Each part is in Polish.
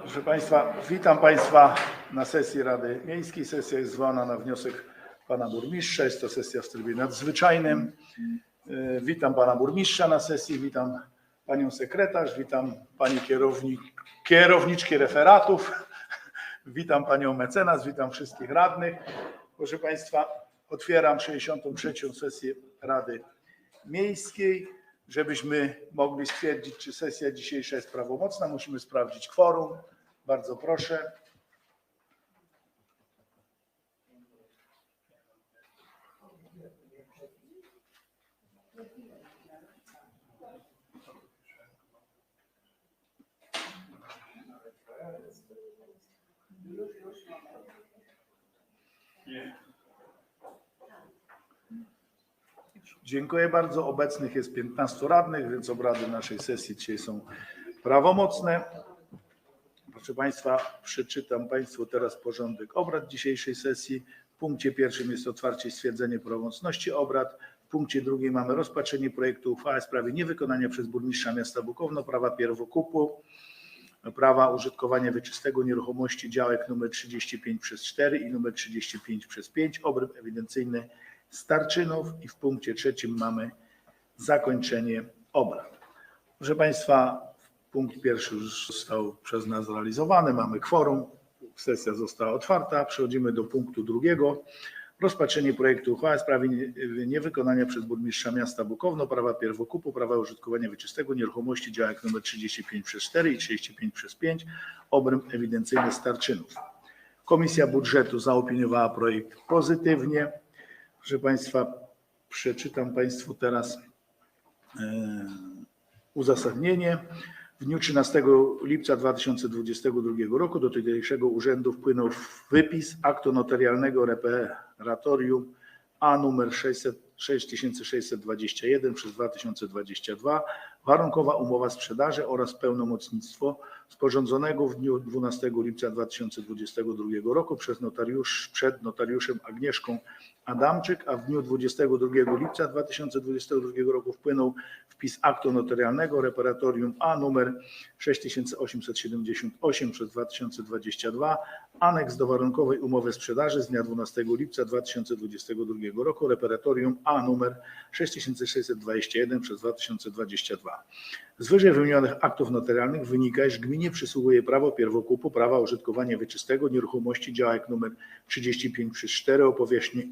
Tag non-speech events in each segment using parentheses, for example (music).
Proszę Państwa, witam Państwa na sesji Rady Miejskiej. Sesja jest zwołana na wniosek Pana Burmistrza. Jest to sesja w trybie nadzwyczajnym. E, Witam Pana Burmistrza na sesji, witam Panią Sekretarz, witam Pani kierownik, kierowniczki referatów, (laughs) witam Panią Mecenas, witam wszystkich radnych. Proszę Państwa, otwieram 63. sesję Rady Miejskiej. Żebyśmy mogli stwierdzić, czy sesja dzisiejsza jest prawomocna, musimy sprawdzić kworum. Bardzo proszę. Dziękuję bardzo. Obecnych jest 15 radnych, więc obrady naszej sesji dzisiaj są prawomocne. Proszę Państwa, przeczytam Państwu teraz porządek obrad dzisiejszej sesji. W punkcie pierwszym jest otwarcie i stwierdzenie prawomocności obrad. W punkcie drugim mamy rozpatrzenie projektu uchwały w sprawie niewykonania przez burmistrza miasta Bukowno prawa pierwokupu, prawa użytkowania wieczystego nieruchomości działek nr 35 przez 4 i nr 35 przez 5, obręb ewidencyjny Starczynów i w punkcie trzecim mamy zakończenie obrad. Proszę Państwa, punkt pierwszy już został przez nas zrealizowany, mamy kworum, sesja została otwarta. Przechodzimy do punktu drugiego. Rozpatrzenie projektu uchwały w sprawie nie- niewykonania przez burmistrza miasta Bukowno prawa pierwokupu, prawa użytkowania wieczystego nieruchomości działek nr 35 przez 4 i 35 przez 5, obręb ewidencyjny Starczynów. Komisja Budżetu zaopiniowała projekt pozytywnie. Proszę Państwa, przeczytam Państwu teraz e, uzasadnienie. W dniu 13 lipca 2022 roku do tutejszego urzędu wpłynął wypis aktu notarialnego reparatorium A 600 6621 przez 2022 warunkowa umowa sprzedaży oraz pełnomocnictwo sporządzonego w dniu 12 lipca 2022 roku przez notariusz, przed notariuszem Agnieszką Adamczyk, a w dniu 22 lipca 2022 roku wpłynął wpis aktu notarialnego reparatorium A numer 6878 przez 2022, aneks do warunkowej umowy sprzedaży z dnia 12 lipca 2022 roku reparatorium A numer 6621 przez 2022. Z wyżej wymienionych aktów notarialnych wynika, iż gminie przysługuje prawo pierwokupu prawa użytkowania wieczystego nieruchomości działek nr 35 przez 4 o powierzchni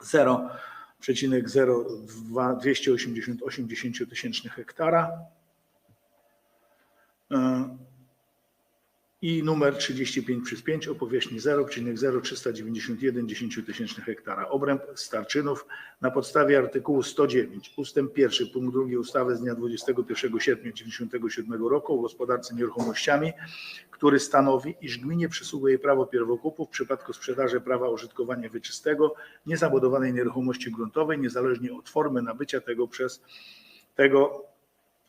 0,0288 tysięcznych hektara. E, i numer 35 przez 5 o powierzchni 0,0391 tysięcznych hektara. Obręb Starczynów na podstawie artykułu 109 ustęp 1 punkt 2 ustawy z dnia 21 sierpnia 1997 roku o gospodarce nieruchomościami, który stanowi, iż gminie przysługuje prawo pierwokupu w przypadku sprzedaży prawa użytkowania wieczystego niezabudowanej nieruchomości gruntowej, niezależnie od formy nabycia tego przez tego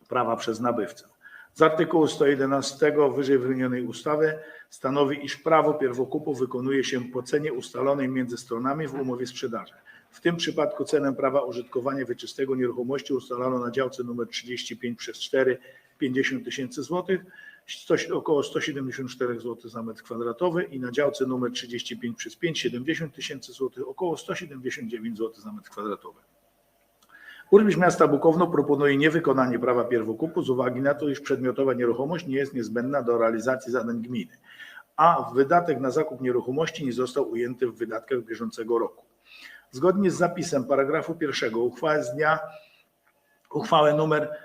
prawa przez nabywcę. Z artykułu 111 wyżej wymienionej ustawy stanowi, iż prawo pierwokupu wykonuje się po cenie ustalonej między stronami w umowie sprzedaży. W tym przypadku cenę prawa użytkowania wieczystego nieruchomości ustalono na działce nr 35 przez 4 50 tysięcy złotych, około 174 zł za metr kwadratowy i na działce nr 35 przez 5 70 tysięcy złotych, około 179 zł za metr kwadratowy. Burmistrz miasta Bukowno proponuje niewykonanie prawa pierwokupu z uwagi na to, iż przedmiotowa nieruchomość nie jest niezbędna do realizacji zadań gminy, a wydatek na zakup nieruchomości nie został ujęty w wydatkach bieżącego roku. Zgodnie z zapisem paragrafu pierwszego uchwały z dnia uchwałę numer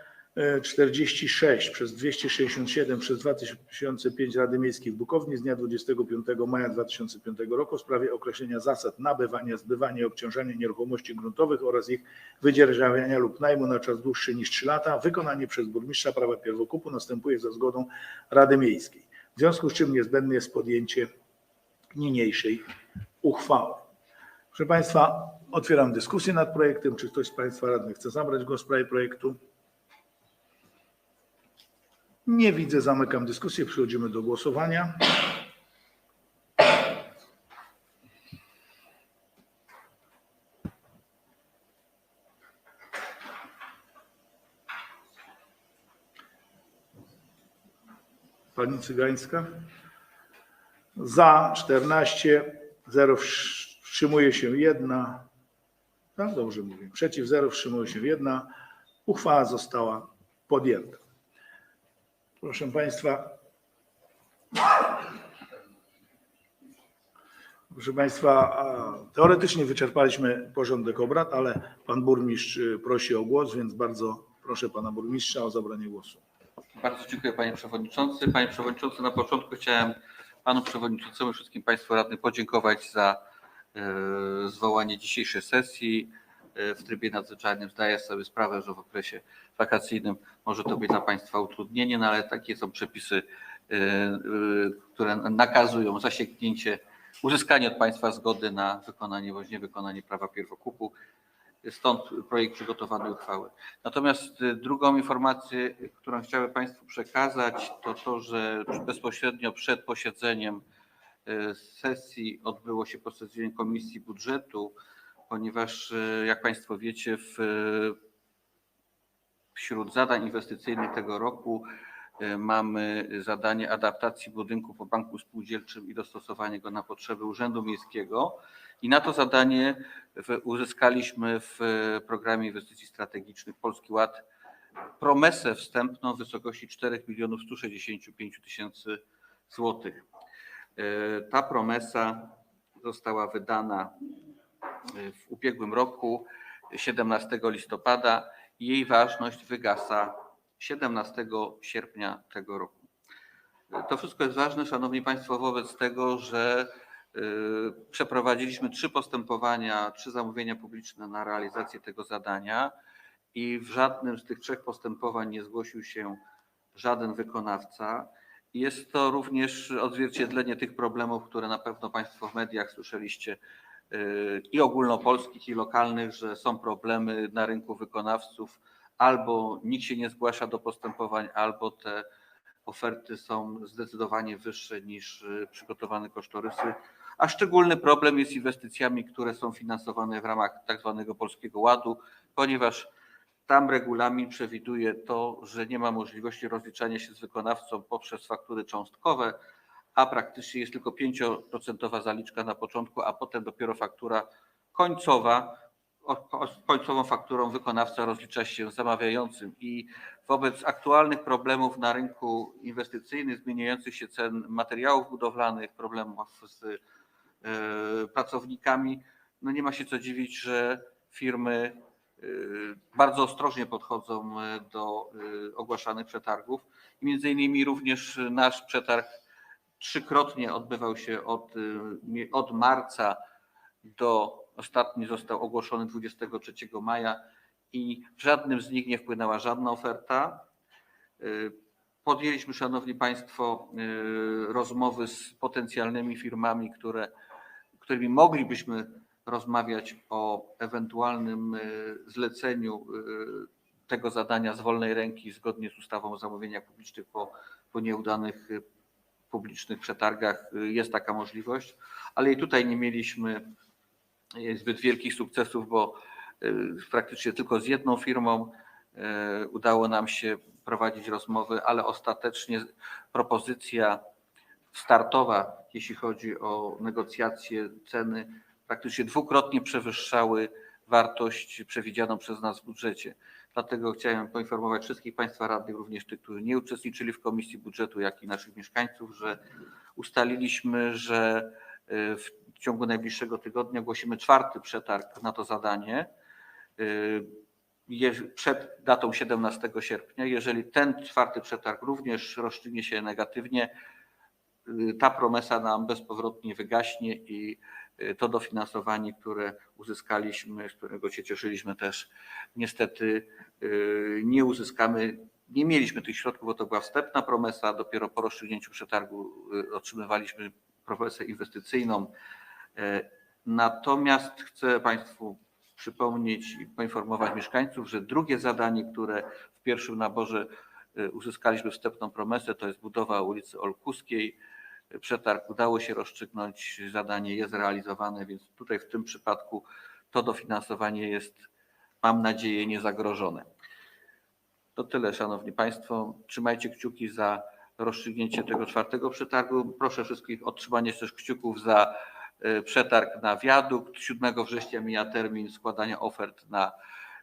46 przez 267 przez 2005 Rady Miejskiej w Bukowni z dnia 25 maja 2005 roku w sprawie określenia zasad nabywania, zbywania i obciążania nieruchomości gruntowych oraz ich wydzierżawiania lub najmu na czas dłuższy niż 3 lata, wykonanie przez burmistrza prawa pierwokupu następuje za zgodą Rady Miejskiej. W związku z czym niezbędne jest podjęcie niniejszej uchwały. Proszę Państwa, otwieram dyskusję nad projektem. Czy ktoś z Państwa radnych chce zabrać głos w sprawie projektu? Nie widzę, zamykam dyskusję. Przechodzimy do głosowania. Pani Cygańska? Za 14, 0 wstrzymuje się jedna. Tak, dobrze mówię. Przeciw 0, wstrzymuje się jedna. Uchwała została podjęta. Proszę Państwa. Proszę Państwa, teoretycznie wyczerpaliśmy porządek obrad, ale Pan Burmistrz y, prosi o głos, więc bardzo proszę Pana Burmistrza o zabranie głosu. Bardzo dziękuję Panie Przewodniczący. Panie Przewodniczący, na początku chciałem Panu Przewodniczącemu i wszystkim Państwu radnym podziękować za e, zwołanie dzisiejszej sesji e, w trybie nadzwyczajnym. Zdaję sobie sprawę, że w okresie wakacyjnym może to być dla Państwa utrudnienie, no ale takie są przepisy, e, e, które nakazują zasięgnięcie, uzyskanie od Państwa zgody na wykonanie bądź niewykonanie prawa pierwokupu. Stąd projekt przygotowanej uchwały. Natomiast y, drugą informację, którą chciałem Państwu przekazać, to to, że bezpośrednio przed posiedzeniem y, sesji odbyło się posiedzenie Komisji Budżetu, ponieważ y, jak Państwo wiecie, w, wśród zadań inwestycyjnych tego roku y, mamy zadanie adaptacji budynku po banku spółdzielczym i dostosowanie go na potrzeby Urzędu Miejskiego. I na to zadanie uzyskaliśmy w e, programie inwestycji strategicznych Polski Ład promesę wstępną w wysokości 4 milionów 165 tysięcy złotych. E, Ta promesa została wydana e, w ubiegłym roku 17 listopada jej ważność wygasa 17 sierpnia tego roku. To wszystko jest ważne, Szanowni Państwo, wobec tego, że y, przeprowadziliśmy trzy postępowania, trzy zamówienia publiczne na realizację tego zadania i w żadnym z tych trzech postępowań nie zgłosił się żaden wykonawca. Jest to również odzwierciedlenie tych problemów, które na pewno Państwo w mediach słyszeliście i ogólnopolskich, i lokalnych, że są problemy na rynku wykonawców, albo nikt się nie zgłasza do postępowań, albo te oferty są zdecydowanie wyższe niż y, przygotowane kosztorysy. A szczególny problem jest inwestycjami, które są finansowane w ramach tak zwanego Polskiego Ładu, ponieważ tam regulamin przewiduje to, że nie ma możliwości rozliczania się z wykonawcą poprzez faktury cząstkowe, a praktycznie jest tylko 5% zaliczka na początku, a potem dopiero faktura końcowa. Końcową fakturą wykonawca rozlicza się zamawiającym i wobec aktualnych problemów na rynku inwestycyjnym, zmieniających się cen materiałów budowlanych, problemów z e, pracownikami, no nie ma się co dziwić, że firmy e, bardzo ostrożnie podchodzą e, do ogłaszanych przetargów. Między innymi również nasz przetarg trzykrotnie odbywał się od, mie- od marca do ostatni został ogłoszony 23 maja i w żadnym z nich nie wpłynęła żadna oferta. Y, Podjęliśmy, Szanowni Państwo, y, rozmowy z potencjalnymi firmami, które, którymi moglibyśmy rozmawiać o ewentualnym y, zleceniu y, tego zadania z wolnej ręki zgodnie z ustawą o zamówieniach publicznych po, po nieudanych y, publicznych przetargach. y, Jest taka możliwość, ale i tutaj nie mieliśmy y, zbyt wielkich sukcesów, bo y, praktycznie tylko z jedną firmą udało nam się prowadzić rozmowy, ale ostatecznie propozycja startowa, jeśli chodzi o negocjacje ceny, praktycznie dwukrotnie przewyższały wartość przewidzianą przez nas w budżecie. Dlatego chciałem poinformować wszystkich Państwa radnych, również tych, którzy nie uczestniczyli w Komisji Budżetu, jak i naszych mieszkańców, że ustaliliśmy, że y, w ciągu najbliższego tygodnia ogłosimy czwarty przetarg na to zadanie y, przed datą 17 sierpnia. Jeżeli ten czwarty przetarg również rozstrzygnie się negatywnie, y, ta promesa nam bezpowrotnie wygaśnie i to dofinansowanie, które uzyskaliśmy, z którego się cieszyliśmy też, niestety y, nie uzyskamy. Nie mieliśmy tych środków, bo to była wstępna promesa. Dopiero po rozstrzygnięciu przetargu y, otrzymywaliśmy promesę inwestycyjną. Natomiast chcę Państwu przypomnieć i poinformować mieszkańców, że drugie zadanie, które w pierwszym naborze y, uzyskaliśmy wstępną promesę, to jest budowa ulicy Olkuskiej. Przetarg udało się rozstrzygnąć, zadanie jest realizowane, więc tutaj w tym przypadku to dofinansowanie jest, mam nadzieję, niezagrożone. To tyle, Szanowni Państwo. Trzymajcie kciuki za rozstrzygnięcie tego czwartego przetargu. Proszę wszystkich o trzymanie też kciuków za e, przetarg na wiadukt. 7 września mija termin składania ofert na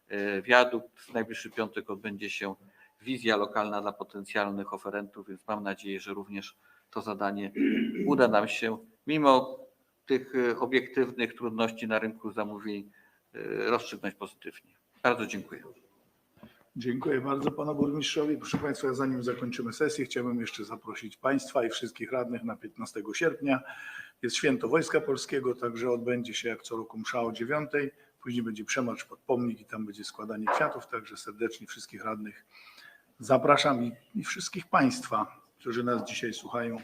e, wiadukt. W najbliższy piątek odbędzie się wizja lokalna dla potencjalnych oferentów, więc mam nadzieję, że również to zadanie uda nam się mimo tych e, obiektywnych trudności na rynku zamówień e, rozstrzygnąć pozytywnie. Bardzo dziękuję. Dziękuję bardzo panu burmistrzowi. Proszę Państwa, zanim zakończymy sesję, chciałbym jeszcze zaprosić Państwa i wszystkich radnych na 15 sierpnia. Jest święto Wojska Polskiego, także odbędzie się jak co roku msza o 9. Później będzie przemarsz pod pomnik i tam będzie składanie kwiatów, także serdecznie wszystkich radnych zapraszam i, i wszystkich Państwa, którzy nas dzisiaj słuchają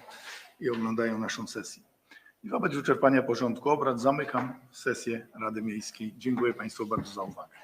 i oglądają naszą sesję. I wobec wyczerpania porządku obrad zamykam sesję Rady Miejskiej. Dziękuję Państwu bardzo za uwagę.